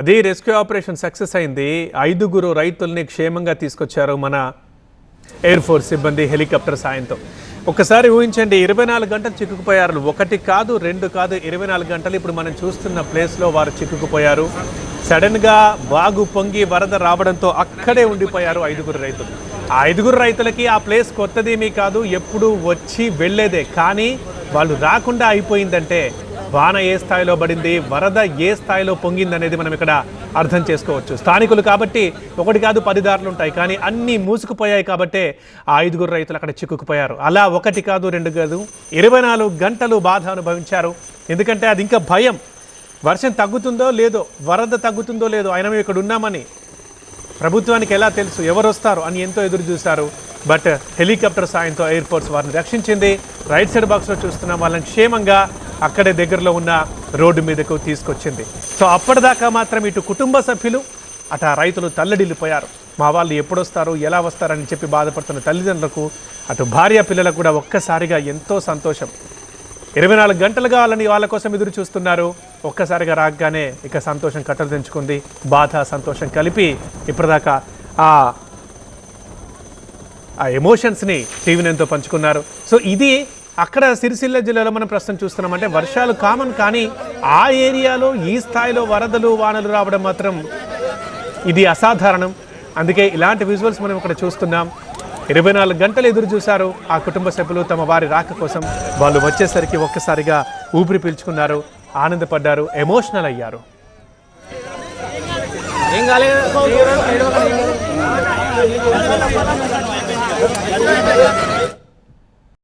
అది rescue operation success అయింది. ఐదుగురు రైతుల్ని క్షేమంగా తీసుకొచ్చారు మన ఎయిర్ ఫోర్స్ సిబ్బంది హెలికాప్టర్ సాయంతో. ఒకసారి ఊహించండి ఇరవై నాలుగు గంటలు చిక్కుకుపోయారు. ఒకటి కాదు రెండు కాదు ఇరవై నాలుగు గంటలు ఇప్పుడు మనం చూస్తున్న ప్లేస్లో వారు చిక్కుకుపోయారు. సడన్గా వాగు పొంగి వరద రావడంతో అక్కడే ఉండిపోయారు ఐదుగురు రైతులు. ఆ ఐదుగురు రైతులకి ఆ ప్లేస్ కొత్తదేమీ కాదు ఎప్పుడు వచ్చి వెళ్ళేదే. కానీ వాళ్ళు రాకుండా అయిపోయిందంటే వాన ఏ స్థాయిలో పడింది వరద ఏ స్థాయిలో పొంగింది అనేది మనం ఇక్కడ అర్థం చేసుకోవచ్చు. స్థానికులు కాబట్టి ఒకటి కాదు పది దారులు ఉంటాయి. కానీ అన్నీ మూసుకుపోయాయి కాబట్టే ఆ ఐదుగురు రైతులు అక్కడ చిక్కుకుపోయారు. అలా ఒకటి కాదు రెండు కాదు ఇరవై నాలుగు గంటలు బాధ అనుభవించారు. ఎందుకంటే అది ఇంకా భయం. వర్షం తగ్గుతుందో లేదో వరద తగ్గుతుందో లేదో అయినా మేము ఇక్కడ ఉన్నామని ప్రభుత్వానికి ఎలా తెలుసు ఎవరు వస్తారు అని ఎంతో ఎదురు చూశారు. బట్ హెలికాప్టర్ సాయంతో ఎయిర్ ఫోర్స్ వారిని రక్షించింది. రైట్ సైడ్ బాక్స్లో చూస్తున్న వాళ్ళని క్షేమంగా అక్కడే దగ్గరలో ఉన్న రోడ్డు మీదకు తీసుకొచ్చింది. సో అప్పటిదాకా మాత్రం ఇటు కుటుంబ సభ్యులు అటు ఆ రైతులు తల్లడిల్లిపోయారు. మా వాళ్ళు ఎప్పుడొస్తారు ఎలా వస్తారని చెప్పి బాధపడుతున్న తల్లిదండ్రులకు అటు భార్య పిల్లలకు కూడా ఒక్కసారిగా ఎంతో సంతోషం. ఇరవై నాలుగు గంటలుగా వాళ్ళని వాళ్ళ కోసం ఎదురు చూస్తున్నారు. ఒక్కసారిగా రాగానే ఇక సంతోషం కట్టలు తెంచుకుంది. బాధ సంతోషం కలిపి ఇప్పటిదాకా ఆ ఆ ఎమోషన్స్ని టీవీ నైన్తో పంచుకున్నారు. సో ఇది అక్కడ సిరిసిల్ల జిల్లాలో మనం ప్రస్తుతం చూస్తున్నాం అంటే వర్షాలు కామన్ కానీ ఆ ఏరియాలో ఈ స్థాయిలో వరదలు వానలు రావడం మాత్రం ఇది అసాధారణం. అందుకే ఇలాంటి విజువల్స్ మనం ఇక్కడ చూస్తున్నాం. ఇరవై నాలుగు గంటలు ఎదురు చూశారు ఆ కుటుంబ సభ్యులు తమ వారి రాక కోసం. వాళ్ళు వచ్చేసరికి ఒక్కసారిగా ఊపిరి పీల్చుకున్నారు ఆనందపడ్డారు ఎమోషనల్ అయ్యారు. ఏం కాలేదు